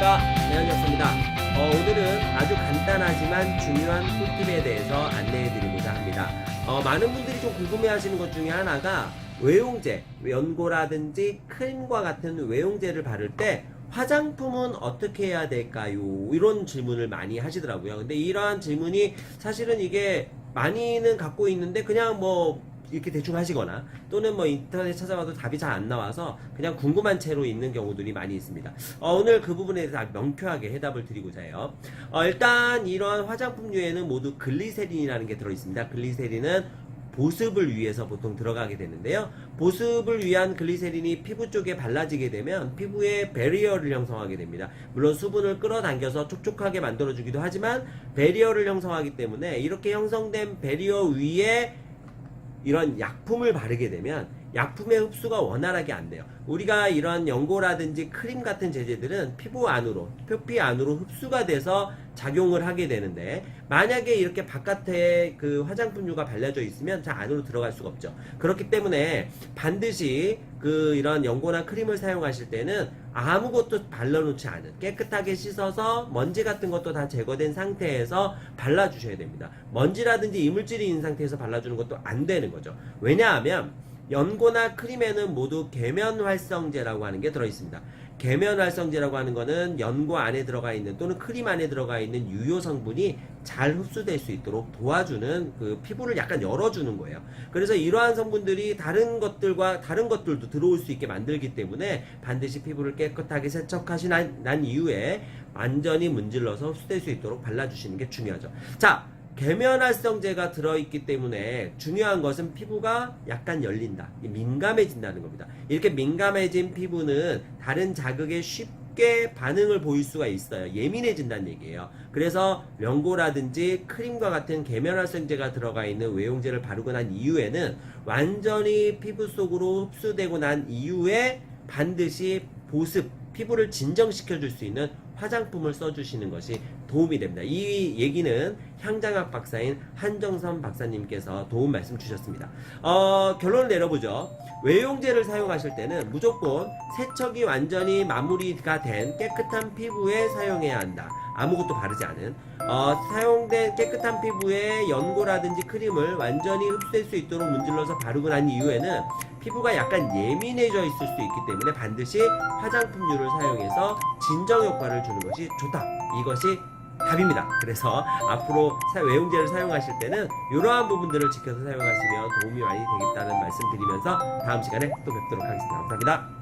안녕하십니까 대현이었습니다 어, 오늘은 아주 간단하지만 중요한 꿀팁에 대해서 안내해 드리고자 합니다 어, 많은 분들이 좀 궁금해 하시는 것 중에 하나가 외용제 연고라든지 크림과 같은 외용제를 바를 때 화장품은 어떻게 해야 될까요? 이런 질문을 많이 하시더라고요. 근데 이러한 질문이 사실은 이게 많이는 갖고 있는데 그냥 뭐 이렇게 대충 하시거나 또는 뭐 인터넷 찾아봐도 답이 잘 안 나와서 그냥 궁금한 채로 있는 경우들이 많이 있습니다. 어, 오늘 그 부분에 대해서 명쾌하게 해답을 드리고자 해요. 어, 일단 이러한 화장품류에는 모두 글리세린이라는 게 들어있습니다. 글리세린은 보습을 위해서 보통 들어가게 되는데요. 보습을 위한 글리세린이 피부 쪽에 발라지게 되면 피부에 베리어를 형성하게 됩니다. 물론 수분을 끌어당겨서 촉촉하게 만들어주기도 하지만 베리어를 형성하기 때문에 이렇게 형성된 베리어 위에 이런 약품을 바르게 되면 약품의 흡수가 원활하게 안 돼요. 우리가 이런 연고라든지 크림 같은 제제들은 피부 안으로, 표피 안으로 흡수가 돼서 작용을 하게 되는데 만약에 이렇게 바깥에 그 화장품류가 발라져 있으면 잘 안으로 들어갈 수가 없죠. 그렇기 때문에 반드시 그 이런 연고나 크림을 사용하실 때는 아무것도 발라놓지 않은 깨끗하게 씻어서 먼지 같은 것도 다 제거된 상태에서 발라주셔야 됩니다. 먼지라든지 이물질이 있는 상태에서 발라주는 것도 안 되는 거죠. 왜냐하면 연고나 크림에는 모두 계면 활성제라고 하는 게 들어 있습니다. 계면 활성제라고 하는 거는 연고 안에 들어가 있는 또는 크림 안에 들어가 있는 유효 성분이 잘 흡수될 수 있도록 도와주는 그 피부를 약간 열어주는 거예요. 그래서 이러한 성분들이 다른 것들과 다른 것들도 들어올 수 있게 만들기 때문에 반드시 피부를 깨끗하게 세척하신 난, 난 이후에 완전히 문질러서 흡수될 수 있도록 발라주시는 게 중요하죠. 자, 계면활성제가 들어있기 때문에 중요한 것은 피부가 약간 열린다. 민감해진다는 겁니다. 이렇게 민감해진 피부는 다른 자극에 쉽게 반응을 보일 수가 있어요. 예민해진다는 얘기예요. 그래서 명고라든지 크림과 같은 계면활성제가 들어가 있는 외용제를 바르고 난 이후에는 완전히 피부 속으로 흡수되고 난 이후에 반드시 보습, 피부를 진정시켜 줄 수 있는 화장품을 써주시는 것이 도움이 됩니다. 이 얘기는 향장학 박사인 한정선 박사님께서 도움 말씀 주셨습니다. 어, 결론을 내려보죠. 외용제를 사용하실 때는 무조건 세척이 완전히 마무리가 된 깨끗한 피부에 사용해야 한다. 아무것도 바르지 않은 어, 사용된 깨끗한 피부에 연고라든지 크림을 완전히 흡수될 수 있도록 문질러서 바르고 난 이후에는 피부가 약간 예민해져 있을 수 있기 때문에 반드시 화장품류를 사용해서 진정 효과를 주는 것이 좋다. 이것이 답입니다. 그래서 앞으로 사- 외용제를 사용하실 때는 이러한 부분들을 지켜서 사용하시면 도움이 많이 되겠다는 말씀 드리면서 다음 시간에 또 뵙도록 하겠습니다. 감사합니다.